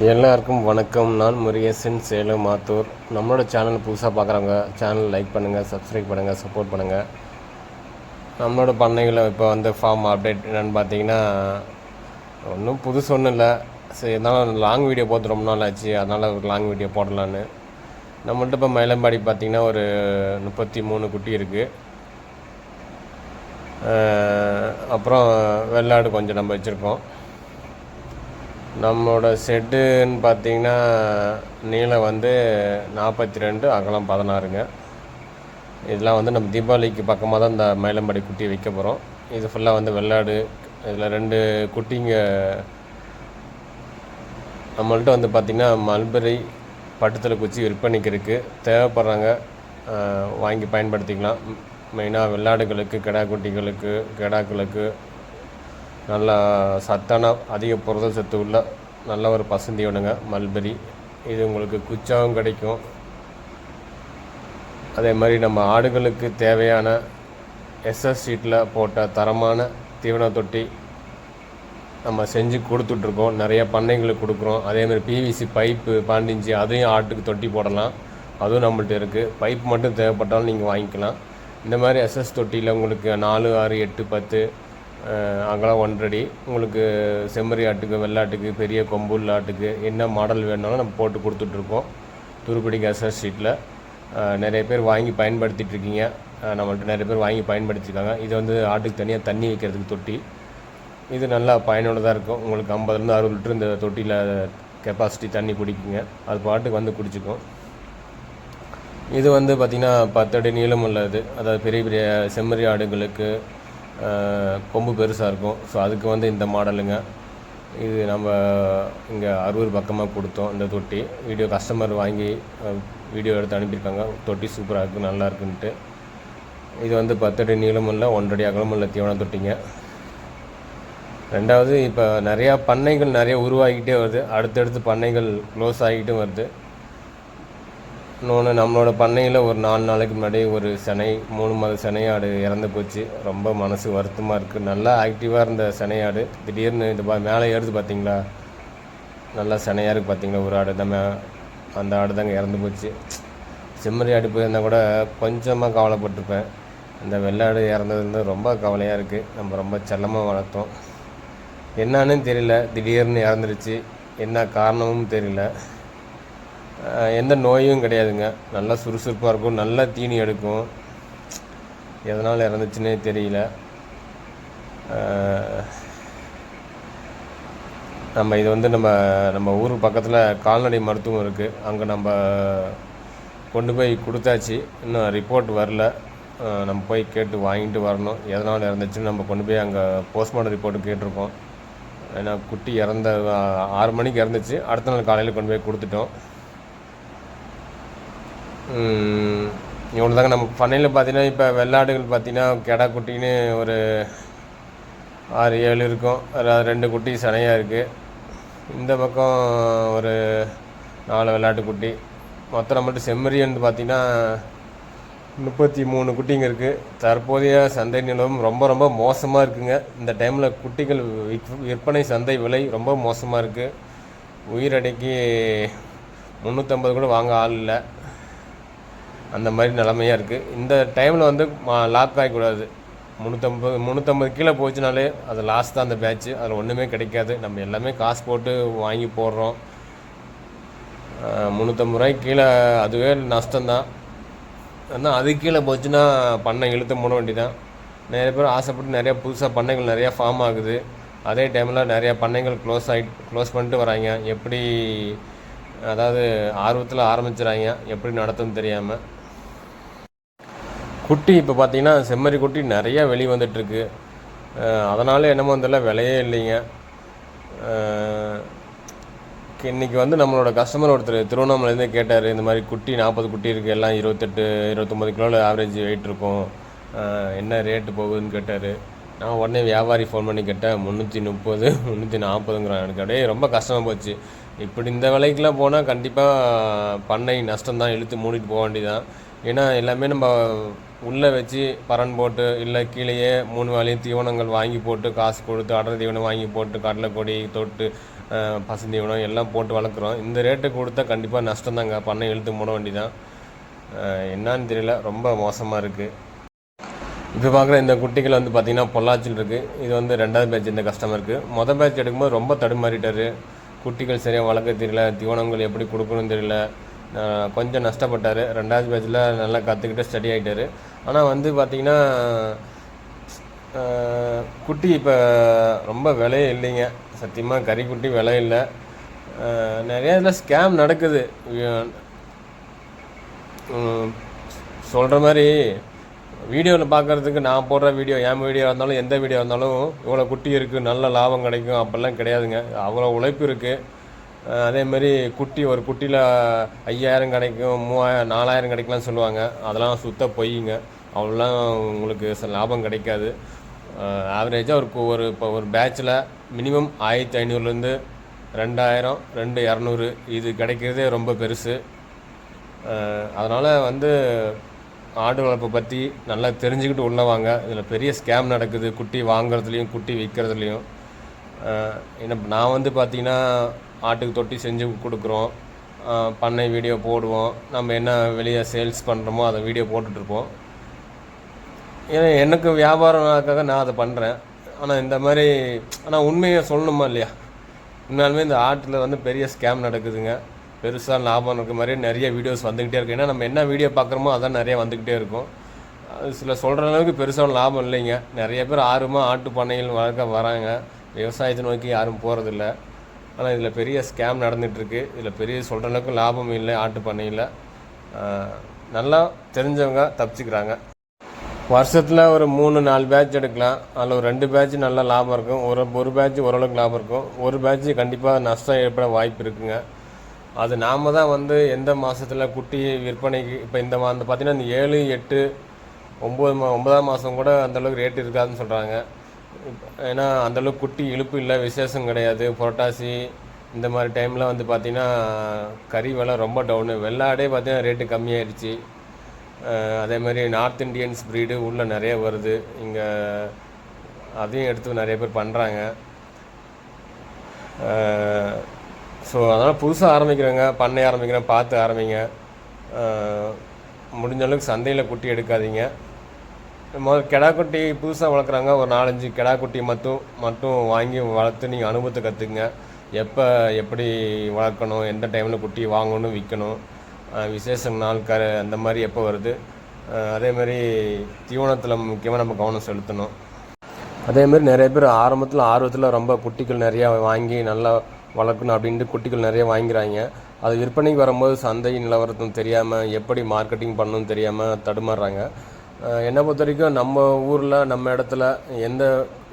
எல்லாருக்கும் வணக்கம். நான் முருகேசன் சேலம் மாத்தூர். நம்மளோட சேனல் புதுசாக பார்க்குறவங்க சேனல் லைக் பண்ணுங்கள் சப்ஸ்கிரைப் பண்ணுங்கள் சப்போர்ட் பண்ணுங்கள் நம்மளோட பண்ணைகளை இப்போ வந்து ஃபார்ம் அப்டேட் என்னென்னு பார்த்தீங்கன்னா ஒன்றும் புதுசு ஒன்றும் இல்லை. சரி இருந்தாலும் லாங் வீடியோ போட்டு ரொம்ப நாள் ஆச்சு. அதனால் ஒரு லாங் வீடியோ போடலான்னு. நம்மள்ட்ட இப்போ மயிலம்பாடி பார்த்திங்கன்னா ஒரு முப்பத்தி மூணு குட்டி இருக்குது அப்புறம் வெள்ளாடு கொஞ்சம் நம்ம வச்சுருக்கோம். நம்மளோட செட்டுன்னு பார்த்தீங்கன்னா நீளம் வந்து நாற்பத்தி ரெண்டு அகலம் பதினாறுங்க. இதெல்லாம் வந்து நம்ம தீபாவளிக்கு பக்கமாக தான் இந்த மயிலம்படி குட்டி வைக்க போகிறோம் இது ஃபுல்லாக வந்து வெள்ளாடு இதில் ரெண்டு குட்டிங்க. நம்மள்ட்ட வந்து பார்த்திங்கன்னா மல்பெரி பட்டுத்தலை குச்சி விற்பனைக்கு இருக்குது தேவைப்படுறாங்க வாங்கி பயன்படுத்திக்கலாம். மெயினாக வெள்ளாடுகளுக்கு கிடா குட்டிகளுக்கு கிடாக்களுக்கு நல்லா சத்தான அதிக புரத சத்து உள்ள நல்ல ஒரு பசந்தி ஒன்றுங்க மல்பெரி. இது உங்களுக்கு குச்சாவும் கிடைக்கும். அதே மாதிரி நம்ம ஆடுகளுக்கு தேவையான எஸ்எஸ் ஷீட்டில் போட்ட தரமான தீவன தொட்டி நம்ம செஞ்சு கொடுத்துட்ருக்கோம். நிறைய பண்ணைங்களுக்கு கொடுக்குறோம். அதே மாதிரி பிவிசி பைப்பு பாண்டிஞ்சி அதையும் ஆட்டுக்கு தொட்டி போடலாம். அதுவும் நம்மள்ட்ட இருக்குது பைப் மட்டும் தேவைப்பட்டாலும் நீங்கள் வாங்கிக்கலாம். இந்த மாதிரி எஸ்எஸ் தொட்டியில் உங்களுக்கு நாலு ஆறு எட்டு பத்து அங்கெல்லாம் ஒன்றடி உங்களுக்கு செம்மறி ஆட்டுக்கு வெள்ளாட்டுக்கு பெரிய கொம்புள்ள ஆட்டுக்கு என்ன மாடல் வேணாலும் நம்ம போட்டு கொடுத்துட்ருக்கோம். துருப்பிடிக்கு எஸ்எஸ் ஷீட்டில் நிறைய பேர் வாங்கி பயன்படுத்திகிட்ருக்கீங்க நம்மள்ட்ட நிறைய பேர் வாங்கி பயன்படுத்திருக்காங்க. இது வந்து ஆட்டுக்கு தனியாக தண்ணி வைக்கிறதுக்கு தொட்டி. இது நல்லா பயனுள்ளதாக இருக்கும். உங்களுக்கு ஐம்பதுலேருந்து அறுபது லிட்டர் இந்த தொட்டியில் கெப்பாசிட்டி தண்ணி குடிக்குங்க. அது பாட்டுக்கு வந்து குடிச்சிக்கும். இது வந்து பார்த்திங்கன்னா பத்தடி நீளம் உள்ளது அதாவது பெரிய பெரிய செம்மறி ஆடுகளுக்கு கொம்பு பெருசாக இருக்கும். ஸோ அதுக்கு வந்து இந்த மாடலுங்க. இது நம்ம இங்கே அரூர் பக்கமாக கொடுத்தோம் இந்த தொட்டி. வீடியோ கஸ்டமர் வாங்கி வீடியோ எடுத்து அனுப்பியிருக்காங்க. தொட்டி சூப்பராக இருக்குது நல்லா இருக்குன்ட்டு. இது வந்து பத்தடி நீளமுள்ள ஒன்றடி அகலமுள்ள தீவன தொட்டிங்க. ரெண்டாவது இப்போ நிறையா பண்ணைகள் நிறைய உருவாகிக்கிட்டே வருது. அடுத்தடுத்து பண்ணைகள் க்ளோஸ் ஆகிக்கிட்டும் வருது. இன்னொன்று நம்மளோட பண்ணையில் ஒரு நாலு நாளைக்கு முன்னாடி ஒரு சினை மூணு மாத சினையாடு இறந்து போச்சு. ரொம்ப மனசு வருத்தமாக இருக்குது நல்லா ஆக்டிவாக இருந்த சினையாடு. திடீர்னு இது பா மேலே ஏறுது பார்த்தீங்களா நல்லா சினையாக இருக்குது பார்த்தீங்களா ஒரு ஆடு தான் மே- அந்த ஆடு தாங்க இறந்து போச்சு. செம்மறி ஆடு போயிருந்தால் கூட கொஞ்சமாக கவலைப்பட்டிருப்பேன். இந்த வெள்ளாடு இறந்தது வந்து ரொம்ப கவலையாக இருக்குது நம்ம ரொம்ப செல்லமாக வளர்த்தோம். என்னன்னு தெரியல. திடீர்னு இறந்துருச்சு. என்ன காரணமும் தெரியல. எந்த நோயும் கிடையாதுங்க. நல்லா சுறுசுறுப்பாக இருக்கும். நல்லா தீனி எடுக்கும். எதனால் இறந்துச்சுன்னே தெரியல. நம்ம இது வந்து நம்ம நம்ம ஊர் பக்கத்தில் கால்நடை மருத்துவம் இருக்குது அங்கே நம்ம கொண்டு போய் கொடுத்தாச்சு. இன்னும் ரிப்போர்ட் வரல. நம்ம போய் கேட்டு வாங்கிட்டு வரணும். எதனால் இறந்துச்சுன்னு நம்ம கொண்டு போய் அங்கே போஸ்ட்மார்ட்டம் ரிப்போர்ட்டு கேட்டிருக்கோம். ஏன்னா குட்டி இறந்த ஆறு மணிக்கு இறந்துச்சு. அடுத்த நாள் காலையில் கொண்டு போய் கொடுத்துட்டோம். இவ்வளோ தாங்க நம்ம பண்ணையில் பார்த்தீங்கன்னா இப்போ வெள்ளாடுகள் பார்த்தீங்கன்னா கெடா குட்டின்னு ஒரு ஆறு ஏழு இருக்கும். ரெண்டு குட்டி சனையாக இருக்குது இந்த பக்கம் ஒரு நாலு வெள்ளாட்டு குட்டி. மொத்தம் நம்மள்ட்ட செம்மறின்னு பார்த்திங்கன்னா முப்பத்தி மூணு குட்டிங்க இருக்குது தற்போதைய சந்தை நிலவும் ரொம்ப ரொம்ப மோசமாக இருக்குங்க. இந்த டைமில் குட்டிகள் விற்- விற்பனை சந்தை விலை ரொம்ப மோசமாக இருக்குது உயிரடைக்கு முந்நூற்றம்பது கூட வாங்க ஆள் இல்லை. அந்த மாதிரி நிலமையாக இருக்குது இந்த டைமில் வந்து மா- லாக் ஆகக்கூடாது முந்நூற்றம்பது முந்நூற்றம்பது கீழே போச்சுனாலே அது லாஸ்ட் தான் அந்த பேட்ச் அதில் ஒன்றுமே கிடைக்காது. நம்ம எல்லாமே காசு போட்டு வாங்கி போடுறோம். முந்நூற்றம்பது ரூபாய்க்கு கீழே அதுவே நஷ்டம்தான் ஆனால் அது கீழே போச்சுன்னா பண்ணை இழுத்து மூட வேண்டியதான் நிறைய பேர் ஆசைப்பட்டு நிறையா புதுசாக பண்ணைகள் நிறையா ஃபார்ம் ஆகுது. அதே டைமில் நிறைய பண்ணைகள் க்ளோஸ் ஆகிட்டு க்ளோஸ் பண்ணிட்டு வராங்க. எப்படி அதாவது ஆர்வத்தில் ஆரம்பிச்சிடறாங்க எப்படி நடத்துன்னு தெரியாமல் குட்டி இப்போ பார்த்தீங்கன்னா செம்மறி குட்டி நிறையா வெளி வந்துட்டுருக்கு. அதனால் என்னமோ தெரியல விலையே இல்லைங்க. இன்றைக்கி இன்னைக்கு வந்து நம்மளோட கஸ்டமர் ஒருத்தர் திருவண்ணாமலையிலேருந்து கேட்டார் இந்த மாதிரி குட்டி நாற்பது குட்டி இருக்குது எல்லாம் இருபத்தெட்டு இருபத்தொம்பது கிலோவில் ஆவரேஜ் வெயிட் இருக்கும். என்ன ரேட்டு போகுதுன்னு கேட்டார். நான் உடனே வியாபாரி ஃபோன் பண்ணி கேட்டேன் முந்நூற்றி முப்பது முந்நூற்றி நாற்பதுங்கிறான் எனக்கு அப்படியே ரொம்ப கஷ்டமாக போச்சு. இப்படி இந்த விலைக்கெலாம் போனால் கண்டிப்பாக பண்ணை நஷ்டம் தான் இழுத்து மூடிட்டு போக வேண்டியதான் ஏன்னா எல்லாமே நம்ம உள்ளே வச்சு பரன் போட்டு இல்லை கீழேயே மூணு வேலையும் தீவனங்கள் வாங்கி போட்டு காசு கொடுத்து அடர் தீவனம் வாங்கி போட்டு கடலைக்கொடி தொட்டு பசு பசுந்தீவனம் எல்லாம் போட்டு வளர்க்குறோம். இந்த ரேட்டு கொடுத்தா கண்டிப்பாக நஷ்டம்தாங்க பண்ணை இழுத்து மூட வேண்டிதான். என்னன்னு தெரியல. ரொம்ப மோசமாக இருக்குது இப்போ பார்க்குற இந்த குட்டிகள் வந்து பார்த்திங்கன்னா பொள்ளாச்சல் இருக்குது இது வந்து ரெண்டாவது பேட்ச் இந்த கஸ்டமருக்கு மொதல் பேட்ச் எடுக்கும்போது ரொம்ப தடுமாறிட்டார். குட்டிகள் சரியாக வளர்க்க தெரியல. தீவனங்கள் எப்படி கொடுக்கணும்னு தெரியல. கொஞ்சம் நஷ்டப்பட்டார். ரெண்டாவது பேட்சில் நல்லா கற்றுக்கிட்டு ஸ்டடி ஆகிட்டார் ஆனால் வந்து பார்த்திங்கன்னா குட்டி இப்போ ரொம்ப விலையே இல்லைங்க. சத்தியமாக கறி குட்டி விலை இல்லை. நிறையா இதில் ஸ்கேம் நடக்குது. சொல்கிற மாதிரி வீடியோவில் பார்க்குறதுக்கு நான் போடுற வீடியோ என் வீடியோ இருந்தாலும் எந்த வீடியோ இருந்தாலும் இவ்வளோ குட்டி இருக்குது நல்ல லாபம் கிடைக்கும் அப்படிலாம் கிடையாதுங்க. அவ்வளோ உழைப்பு இருக்குது அதேமாரி குட்டி ஒரு குட்டியில் ஐயாயிரம் கிடைக்கும் மூவாயிரம் நாலாயிரம் கிடைக்கலாம்னு சொல்லுவாங்க. அதெல்லாம் சுத்த பொய்யுங்க அவ்வளோலாம் உங்களுக்கு சில லாபம் கிடைக்காது. ஆவரேஜாக ஒரு ஒரு இப்போ ஒரு பேட்சில் மினிமம் ஆயிரத்தி ஐநூறுலேருந்து ரெண்டாயிரம் ரெண்டு இரநூறு இது கிடைக்கிறதே ரொம்ப பெருசு. அதனால் வந்து ஆடு வளர்ப்பை பற்றி நல்லா தெரிஞ்சுக்கிட்டு உள்ளே வாங்க. இதில் பெரிய ஸ்கேம் நடக்குது. குட்டி வாங்குறதுலையும் குட்டி விற்கிறதுலையும் என்ன நான் வந்து பார்த்திங்கன்னா ஆட்டுக்கு தொட்டி செஞ்சு கொடுக்குறோம். பண்ணை வீடியோ போடுவோம். நம்ம என்ன வெளியே சேல்ஸ் பண்ணுறோமோ அதை வீடியோ போட்டுட்ருப்போம். ஏன்னா எனக்கு வியாபாரம்க்காக நான் அதை பண்ணுறேன் ஆனால் இந்த மாதிரி ஆனால் உண்மையை சொல்லணுமா இல்லையா? உண்மையாலுமே இந்த ஆட்டில் வந்து பெரிய ஸ்கேம் நடக்குதுங்க. பெருசாக லாபம் இருக்க மாதிரி நிறைய வீடியோஸ் வந்துக்கிட்டே இருக்கும் ஏன்னா நம்ம என்ன வீடியோ பார்க்குறோமோ அதான் நிறைய வந்துக்கிட்டே இருக்கும். அது சில சொல்கிற அளவுக்கு பெருசாக லாபம் இல்லைங்க. நிறைய பேர் ஆர்வமாக ஆட்டு பண்ணைகள் வளர்க்க வராங்க. விவசாயத்தை நோக்கி யாரும் போகிறதில்ல ஆனால் இதில் பெரிய ஸ்கேம் நடந்துகிட்ருக்கு இதில் பெரிய சொல்கிற அளவுக்கு லாபம் இல்லை ஆட்டு பண்ணையில் நல்லா தெரிஞ்சவங்க தப்பிச்சுக்கிறாங்க. வருஷத்தில் ஒரு மூணு நாலு பேட்ச் எடுக்கலாம். அதில் ஒரு ரெண்டு பேட்ச் நல்லா லாபம் இருக்கும். ஒரு ஒரு பேட்ச் ஓரளவுக்கு லாபம் இருக்கும். ஒரு பேட்ச் கண்டிப்பாக நஷ்டம் ஏற்பட வாய்ப்பு இருக்குங்க. அது நாம் தான் வந்து எந்த மாதத்தில் குட்டி விற்பனைக்கு இப்போ இந்த மா அந்த பார்த்தீங்கன்னா இந்த ஏழு எட்டு ஒம்பது மா ஒன்பதாம் மாதம் கூட அந்தளவுக்கு ரேட் இருக்காதுன்னு சொல்கிறாங்க ஏன்னா அந்தளவுக்கு குட்டி இழுப்பு இல்லை விசேஷம் கிடையாது. புரட்டாசி இந்த மாதிரி டைமில் வந்து பார்த்திங்கன்னா கறி விலை ரொம்ப டவுனு வெள்ளாடே பார்த்திங்கன்னா ரேட்டு கம்மியாயிடுச்சு அதே மாதிரி நார்த் இண்டியன்ஸ் ப்ரீடு உள்ளே நிறைய வருது. இங்கே அதையும் எடுத்து நிறைய பேர் பண்ணுறாங்க ஸோ அதனால் புதுசாக ஆரம்பிக்கிறவங்க பண்ணை ஆரம்பிக்கிறேன் பார்த்து ஆரம்பிங்க. முடிஞ்ச அளவுக்கு சந்தையில் குட்டி எடுக்காதீங்க. முதல் கிடா குட்டி புதுசாக வளர்க்குறாங்க. ஒரு நாலஞ்சு கிடா குட்டி மட்டும் மட்டும் வாங்கி வளர்த்து நீங்கள் அனுபவத்தை கற்றுக்குங்க எப்போ எப்படி வளர்க்கணும் எந்த டைமில் குட்டி வாங்கணும் விற்கணும் விசேஷ நாள் க அந்த மாதிரி எப்போ வருது? அதேமாரி அதே மாதிரி தீவனத்தில் முக்கியமாக நம்ம கவனம் செலுத்தணும். அதே மாதிரி நிறைய பேர் ஆரம்பத்தில் ஆர்வத்தில் ரொம்ப குட்டிகள் நிறையா வாங்கி நல்லா வளர்க்கணும் அப்படின்ட்டு குட்டிகள் நிறைய வாங்கிறாங்க. அது விற்பனைக்கு வரும்போது சந்தை நிலவரத்தும் தெரியாமல் எப்படி மார்க்கெட்டிங் பண்ணணும்னு தெரியாமல் தடுமாறுறாங்க. என்னை பொறுத்த வரைக்கும் நம்ம ஊரில் நம்ம இடத்துல எந்த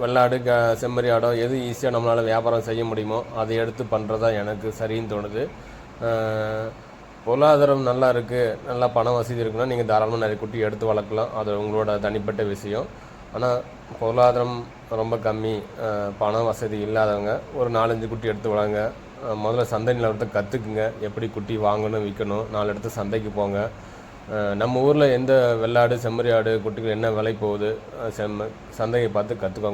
வெள்ளாடு க செம்மறி ஆடோ எது ஈஸியாக நம்மளால் வியாபாரம் செய்ய முடியுமோ அதை எடுத்து பண்ணுறதா எனக்கு சரின்னு தோணுது. பொருளாதாரம் நல்லா இருக்குது நல்லா பண வசதி இருக்குன்னா நீங்கள் தாராளமாக நிறைய குட்டி எடுத்து வளர்க்கலாம். அது உங்களோட தனிப்பட்ட விஷயம். ஆனால் பொருளாதாரம் ரொம்ப கம்மி பணம் பண வசதி இல்லாதவங்க ஒரு நாலஞ்சு குட்டி எடுத்து வளங்க. முதல்ல சந்தை நிலவரத்தை கற்றுக்குங்க எப்படி குட்டி வாங்கணும் விற்கணும் நாலு இடத்து சந்தைக்கு போங்க. நம்ம ஊரில் எந்த வெள்ளாடு செம்மறி ஆடு குட்டிகள் என்ன விலை போகுது செம்ம சந்தையை பார்த்து கற்றுக்கோங்க